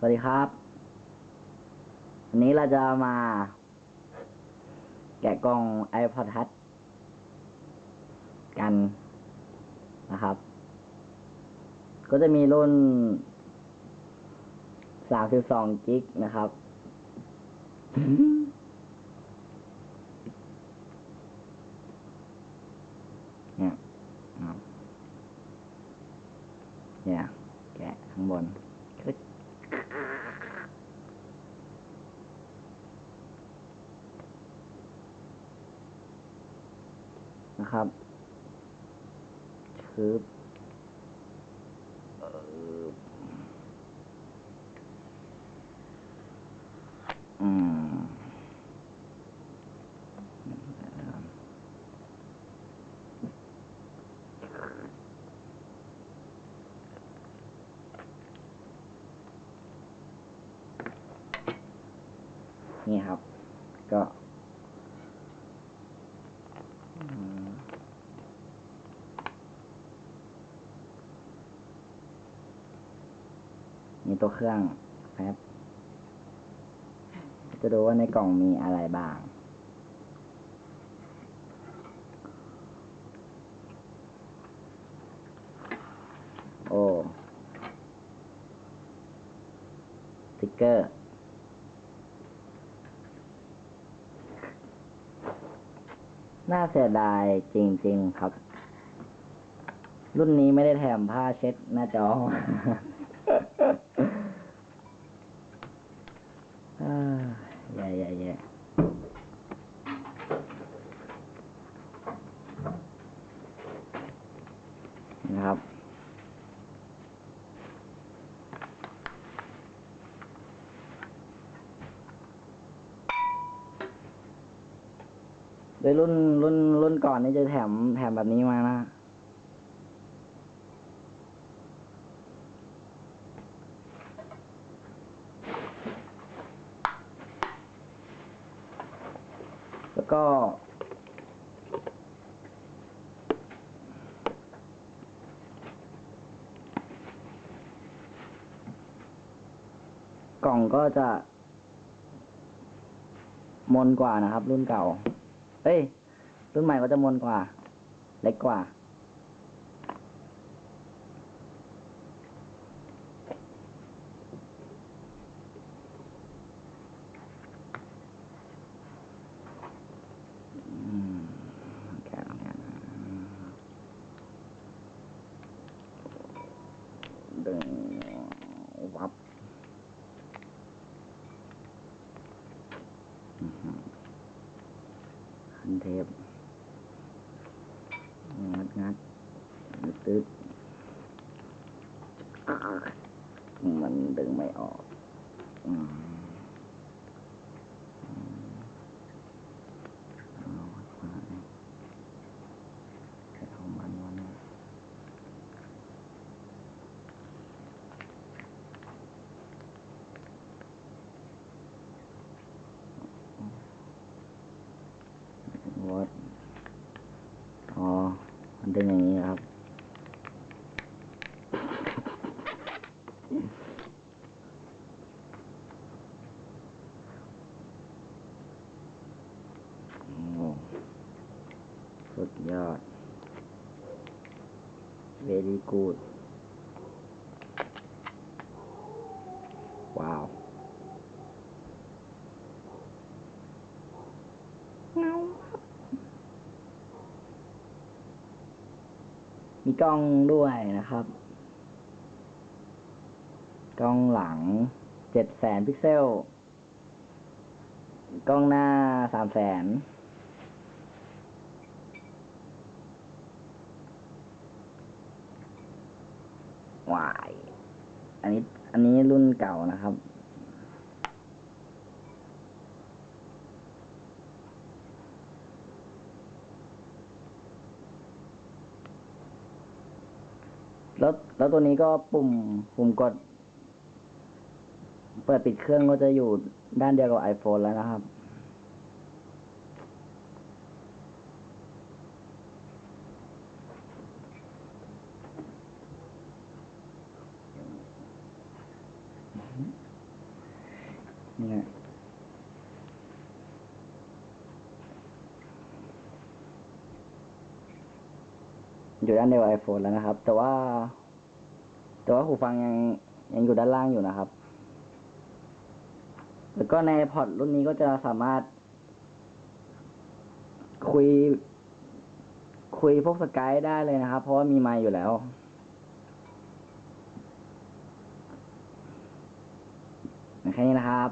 สวัสดีครับ วันนี้เราจะมา แกะกล่อง iPod Touch กันนะครับ ก็จะมีรุ่น 32 กิกนะครับ เนี่ยเอาเนี่ย แกะข้างบนคึด นะครับชืบเอออืมนี่ครับ ก็ อืม มีตัวเครื่องแป๊บจะดูว่าในกล่องมีอะไรบ้าง โอ้สติ๊กเกอร์ น่าเสียดายจริง ๆ ครับ รุ่นนี้ไม่ได้แถมผ้าเช็ดหน้าจออ่าแย่แย่แย่ นะครับ โดยรุ่นรุ่นรุ่นก่อนนี่จะแถมแถมแบบนี้มานะแล้วก็ ล่องก็จะ มนกว่านะครับ รุ่นเก่า เอ้ย รุ่นใหม่ก็จะมนกว่า เล็กกว่า อืมแกะแกะดึงวับอื้อ คันเทปงัดงัดตึ๊ดมันดึงไม่ออก อืมอืมเอามาเนี่ยแค่ของมันวะเนี่ยวัดอ๋อ มันเป็นอย่างนี้ครับ โอ้ สุดยอด very good ว้าวเงามีกล้องด้วยนะครับ กล้องหลังเจ็ดแสนพิกเซล กล้องหน้าสามแสน วาย อันนี้ อันนี้รุ่นเก่านะครับ แล้ว แล้วตัวนี้ก็ปุ่ม ปุ่มกด เปิดปิดเครื่องก็จะอยู่ด้านเดียวกับ iPhone แล้วนะครับ อยู่ด้านเดียวไอโฟนแล้วนะครับ แต่ว่า แต่ว่าหูฟังยังยังอยู่ด้านล่างอยู่นะครับ แล้วก็ในพอร์ตรุ่นนี้ก็จะสามารถ คุย คุยพวกสกายได้เลยนะครับ เพราะว่ามีไมค์อยู่แล้วแค่นี้นะครับ